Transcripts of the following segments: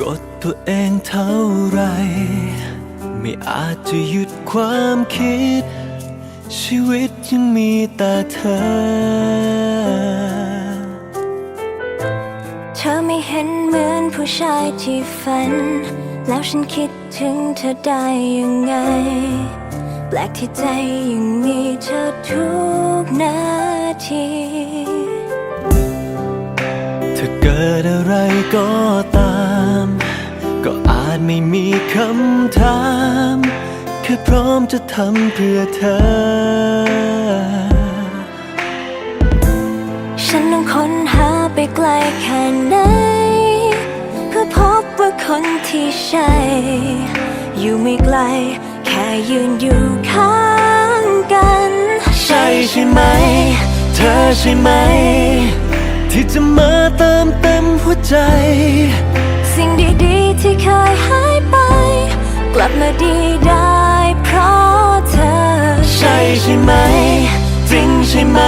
กดตัวเองเท่าไร ไม่อาจจะหยุดความคิด ชีวิตยังมีแต่เธอ เธอไม่เห็นเหมือนผู้ชายที่ฝัน แล้วฉันคิดถึงเธอได้ยังไง แปลกที่ใจยังมีเธอทุกนาที ถ้าเกิดอะไรก็ต จไม่มีคำถาม แค่พร้อมจะทำเพื่อเธอ ฉันต้องค้นหาไปไกลแค่ไหน เพื่อพบว่าคนที่ใช่ อยู่ไม่ไกล แค่ยืนอยู่ข้างกัน ใช่ใช่ไหม เธอใช่ไหม ที่จะมาเติมเต็มหัวใจ สิ่งดีๆที่เคยหายไป กลับมาดีได้เพราะเธอ ใช่ใช่ไหม จริงใช่ไหม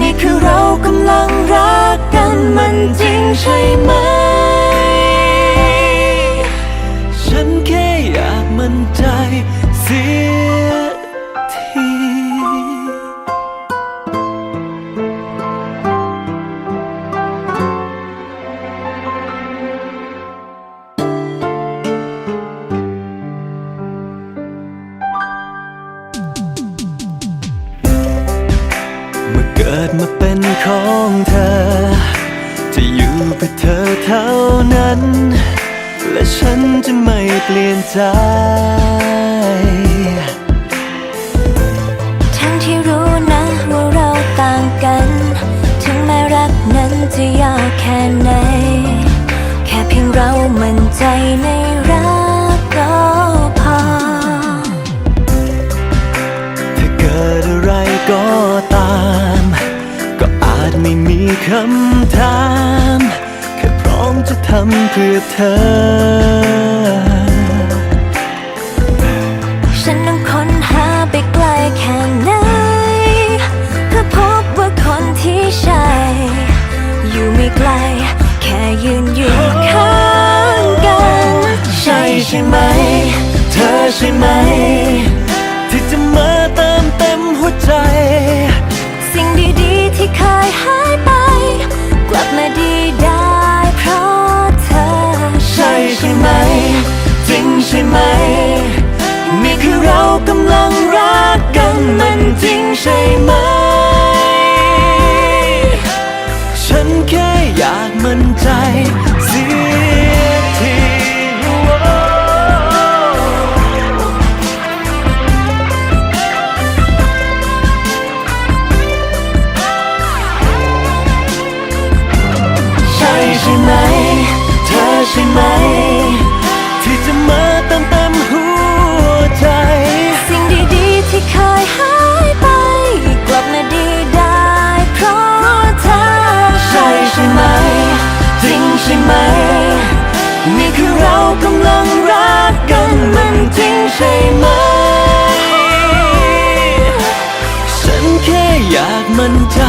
นี่คือเรากำลังรักกันมันจริงใช่ไหม ฉันแค่อยากมั่นใจเสี กิดมาเป็นของเธอ จะอยู่เพื่อเธอเท่านั้น และฉันจะไม่เปลี่ยนใจ ทั้งที่รู้นะว่าเราต่างกัน ถึงแม้รักนั้นจะยากแค่ไหน แค่เพียงเรามั่นใจในาจไม่มีคำถามแค่พร้อมจะทำเพื่อเธอ ฉันต้องค้นหาไปไกลแค่ไหนเพื่อพบว่าคนที่ใช่ อยู่ไม่ไกล แค่ยืนอยู่ข้างกัน ใช่ใช่ไหม เธอใช่ไหม คือเรากำลังรักกันมันจริงใช่ไหม ฉันแค่อยากมั่นใจ ไหม นี่คือเรากำลังรักกันมันจริงใช่ไหม ฉันแค่อยากมั่นใจ